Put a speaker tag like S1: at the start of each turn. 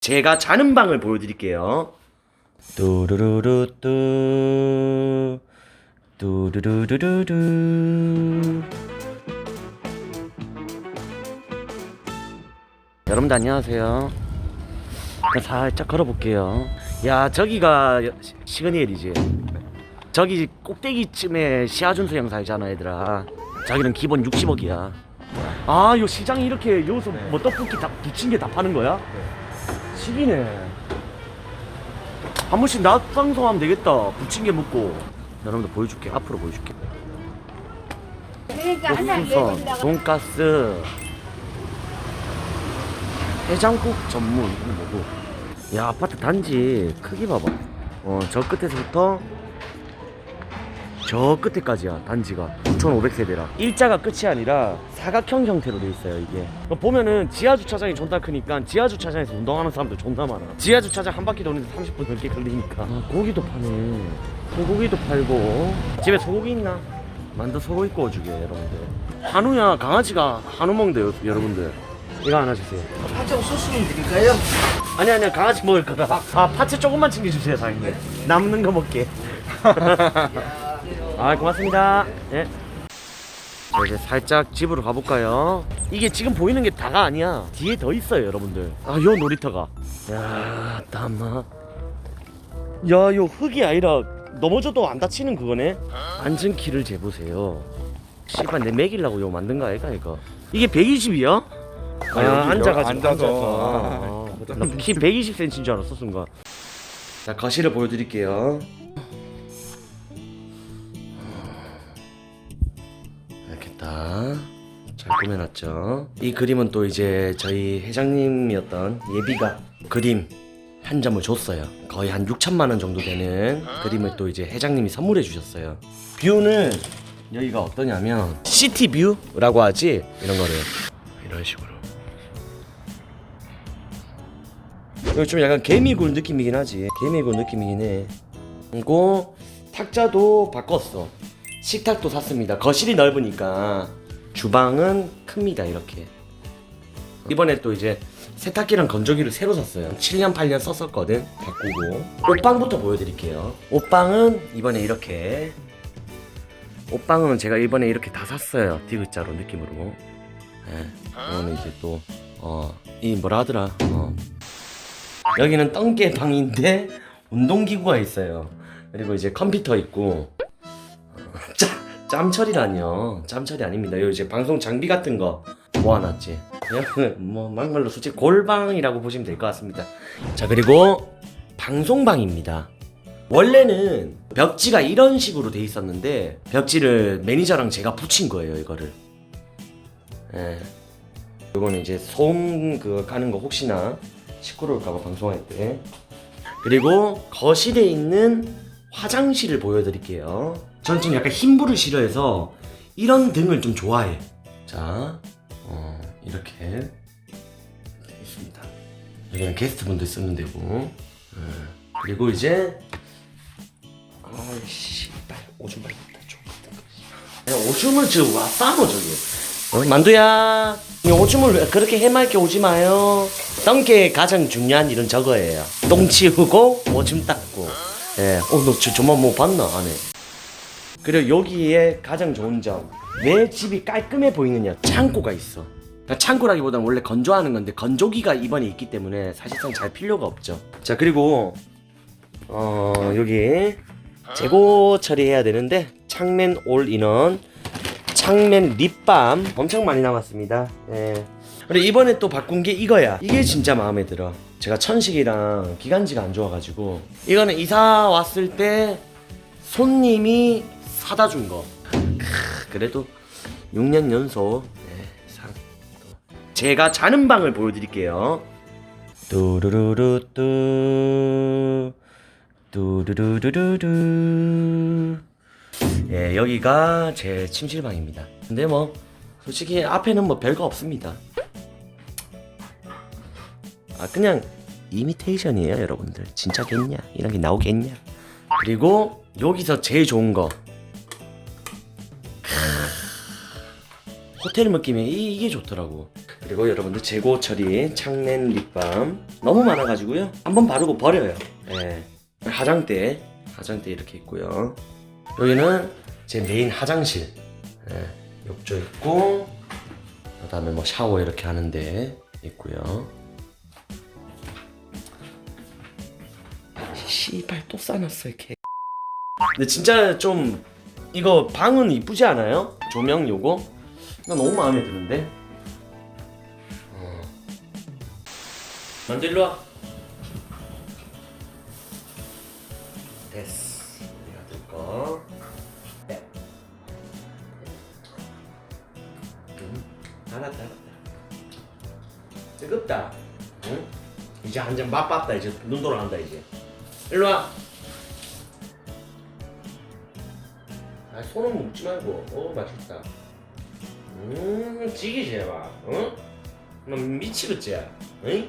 S1: 제가 자는 방을 보여드릴게요. 뚜루루루뚜 뚜루루루루루 여러분들 안녕하세요. 일단 살짝 걸어볼게요. 야 저기가 시- 시그니엘이지. 저기 꼭대기쯤에 시아준수 형 살잖아 얘들아. 자기는 기본 60억이야. 아, 요 시장이 이렇게 여기서 뭐 떡볶이 다 부친 게다 파는 거야? 시기네. 한 번씩 낮 방송하면 되겠다. 게 먹고. 여러분들 보여줄게. 앞으로 보여줄게.
S2: 그러니까 하나
S1: 옥수선,
S2: 내준다고
S1: 돈가스, 해장국 전문 이거 뭐고? 야 아파트 단지 크기 봐봐. 어 저 끝에서부터 저 끝에까지야 단지가 9,500세대라. 일자가 끝이 아니라 사각형 형태로 돼 있어요 이게. 어, 보면은 지하 주차장이 존나 크니까 지하 주차장에서 운동하는 사람들 존나 많아. 지하 주차장 한 바퀴 도는데 30분 넘게 걸리니까. 아, 고기도 파네. 소고기도 팔고. 집에 소고기 있나? 만두 소고기 구워주게 여러분들. 한우야 강아지가 한우 먹는데요 여러분들. 이거 하나 주세요.
S3: 파정 소스는 드릴까요?
S1: 아니 아니야. 강아지 먹을 거다. 아 파채 조금만 챙겨주세요 사장님. 남는 거 먹게. 아 고맙습니다. 예. 자, 이제 살짝 집으로 가볼까요? 이게 지금 보이는 게 다가 아니야. 뒤에 더 있어요 여러분들. 아 요 놀이터가. 야 담아. 야 요 흙이 아니라 넘어져도 안 다치는 그거네. 앉은 키를 재보세요. 씨발 내 먹이려고 요 만든 거 아이가 이거? 이게 120이야? 아,
S3: 여기
S1: 앉아가지고
S3: 앉아서.
S1: 아, 나키 120cm인 줄 알았어 순간. 자 거실을 보여드릴게요 잘 꾸며놨죠. 이 그림은 또 이제 저희 회장님이었던 예비가 그림 한 점을 줬어요. 거의 한 6천만 원 정도 되는 그림을 또 이제 회장님이 선물해 주셨어요. 뷰는 여기가 어떠냐면 시티 뷰라고 하지? 이런 거를 이런 식으로. 이거 좀 약간 개미굴 느낌이긴 하지. 개미굴 느낌이긴 해. 그리고 탁자도 바꿨어 식탁도 샀습니다. 거실이 넓으니까 주방은 큽니다 이렇게. 이번에 또 이제 세탁기랑 건조기를 새로 샀어요. 7년 8년 썼었거든 바꾸고. 옷방부터 보여드릴게요. 옷방은 이번에 이렇게. 옷방은 제가 이번에 이렇게 다 샀어요 디귿자로 느낌으로. 예, 이거는 이제 또 어 이 뭐라 하더라 어, 여기는 똥개 방인데 운동기구가 있어요. 그리고 이제 컴퓨터 있고 어, 짬 짬처리라뇨. 짬처리 아닙니다. 여기 이제 방송 장비 같은 거 모아놨지. 그냥 뭐 막말로 솔직히 골방이라고 보시면 될 것 같습니다. 자 그리고 방송방입니다. 원래는 벽지가 이런 식으로 돼 있었는데 벽지를 매니저랑 제가 붙인 거예요 이거를. 예. 이거는 이제 소음 그 가는 거 혹시나 시끄러울까봐 방송할 때 그리고 거실에 있는 화장실을 보여드릴게요 전좀 약간 흰 불을 싫어해서 이런 등을 좀 좋아해. 자 어, 이렇게 돼 있습니다. 여기는 게스트분들 쓰는 데고. 예. 그리고 이제 아이씨 오줌 발렸다 좀 오줌을 지금 와 싸노 저기. 어, 만두야 이 오줌을 왜 그렇게 해맑게 오지 마요. 똥개 가장 중요한 일은 저거예요. 똥 치우고 오줌 닦고. 예 어 너 저만 뭐 봤나 안에 그리고 여기에 가장 좋은 점 내 집이 깔끔해 보이느냐 창고가 있어 그러니까 창고라기보다는 원래 건조하는 건데 건조기가 이번에 있기 때문에 사실상 잘 필요가 없죠 자 그리고 어 여기 재고 처리해야 되는데 창맨 올인원 창맨 립밤 엄청 많이 남았습니다. 예. 그리고 이번에 또 바꾼 게 이거야. 이게 진짜 마음에 들어. 제가 천식이랑 기관지가 안 좋아가지고 이거는 이사 왔을 때 손님이 사다 준 거. 크, 그래도 6년 연속 네, 상. 제가 자는 방을 보여드릴게요. 뚜루루루뚜 뚜루루루루루 예, 여기가 제 침실방입니다. 근데 뭐 솔직히 앞에는 뭐 별거 없습니다. 아 그냥 이미테이션이에요, 여러분들. 진짜겠냐? 이런 게 나오겠냐? 그리고 여기서 제일 좋은 거 호텔 느낌이 이, 이 게 좋더라고. 그리고 여러분들 재고 처리 창낸 립밤 너무 많아가지고요 한번 바르고 버려요 예. 화장대 화장대 이렇게 있고요 여기는 제 메인 화장실 예. 욕조 있고 그 다음에 뭐 샤워 이렇게 하는데 있고요 씨발 또 싸놨어 이렇게 근데 진짜 좀 이거 방은 이쁘지 않아요? 조명 요거 나 너무 마음에 드는데 어. 먼저 일로 와 됐어 우리가 들거 네. 음, 알았다 알았다 뜨겁다 응? 이제 한 잔 맛봤다 이제 눈 돌아간다 이제 일로 와 아, 손은 묶지 말고. 오, 맛있다. 음, 찌기 제발. 응? 너 미치겠지? 응?